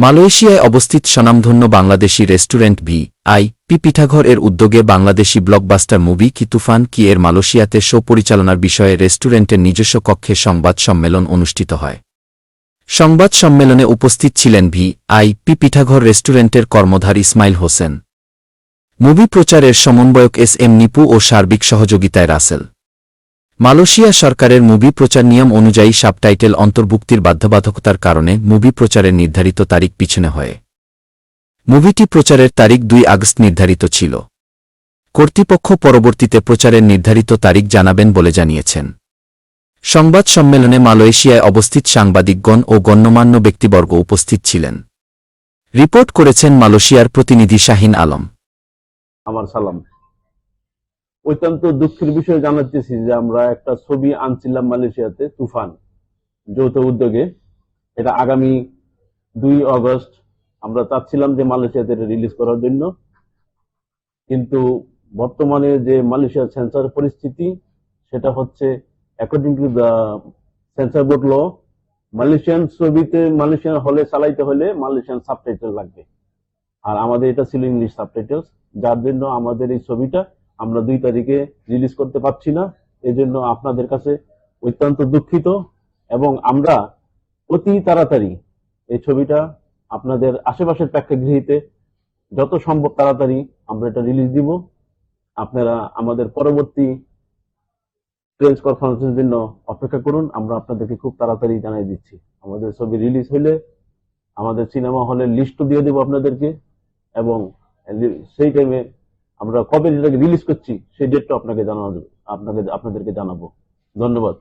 মালয়েশিয়ায় অবস্থিত স্বনামধন্য Bangladeshi restaurant V I P Pithaghor এর উদ্যোগে বাংলাদেশি ব্লকবাস্টার মুভি কি তুফান কি এর মালয়েশিয়াতে শো পরিচালনার বিষয়ে রেস্টুরেন্টের নিজস্ব কক্ষে সংবাদ সম্মেলন অনুষ্ঠিত হয়। সংবাদ সম্মেলনে উপস্থিত ছিলেন ভি আই পি পিঠাঘর রেস্টুরেন্টের কর্মধার ইসমাইল হোসেন। মুভি প্রচারের সমন্বয়ক এস এম নিপু ও সার্বিক সহযোগিতায় রাসেল। মালয়েশিয়া সরকারের মুভি প্রচার নিয়ম অনুযায়ী সাবটাইটেল অন্তর্ভুক্তির বাধ্যবাধকতার কারণে মুভি প্রচারের নির্ধারিত তারিখ পিছনে হয়। মুভিটি প্রচারের তারিখ দুই আগস্ট নির্ধারিত ছিল। কর্তৃপক্ষ পরবর্তীতে প্রচারের নির্ধারিত তারিখ জানাবেন বলে জানিয়েছেন। সংবাদ সম্মেলনে মালয়েশিয়ায় অবস্থিত সাংবাদিকগণ ও গণ্যমান্য ব্যক্তিবর্গ উপস্থিত ছিলেন। রিপোর্ট করেছেন মালয়েশিয়ার প্রতিনিধি শাহিন আলম। আমার সালাম। অত্যন্ত দুঃখের বিষয়ে জানাতেছি যে আমরা একটা ছবি আনছিলাম মালয়েশিয়াতে, তুফান, যৌথ উদ্যোগে। এটা আগামী দুই আগস্ট আমরা চাচ্ছিলাম যে মালয়েশিয়াতে এটা রিলিজ করার জন্য। কিন্তু বর্তমানে যে মালয়েশিয়ার সেন্সর পরিস্থিতি, সেটা হচ্ছে according to the censor board law Malaysian ছবিতে মালয়েশিয়ান হলে চালাইতে হলে মালয়েশিয়ান সাবটাইটেল লাগবে। আর আমাদের এটা ছিল ইংলিশ সাবটাইটেলস যার জন্য আমাদের এই ছবিটা আমরা দুই তারিখে রিলিজ করতে পারছি না। এই জন্য আপনাদের কাছে অত্যন্ত দুঃখিত এবং আমরা অতি তাড়াতাড়ি এই ছবিটা আপনাদের আশেপাশের প্রেক্ষাগৃহীতে যত সম্ভব তাড়াতাড়ি আমরা এটা রিলিজ দিব। আপনারা আমাদের পরবর্তী প্রেস কনফারেন্সের জন্য অপেক্ষা করুন। আমরা আপনাদেরকে খুব তাড়াতাড়ি জানিয়ে দিচ্ছি। আমাদের ছবি রিলিজ হলে আমাদের সিনেমা হলের লিস্টও দিয়ে দেবো আপনাদেরকে এবং সেই টাইমে আমরা কবে যেটাকে রিলিজ করছি সেই ডেটটা আপনাকে জানানো আপনাকে আপনাদেরকে জানাব। ধন্যবাদ।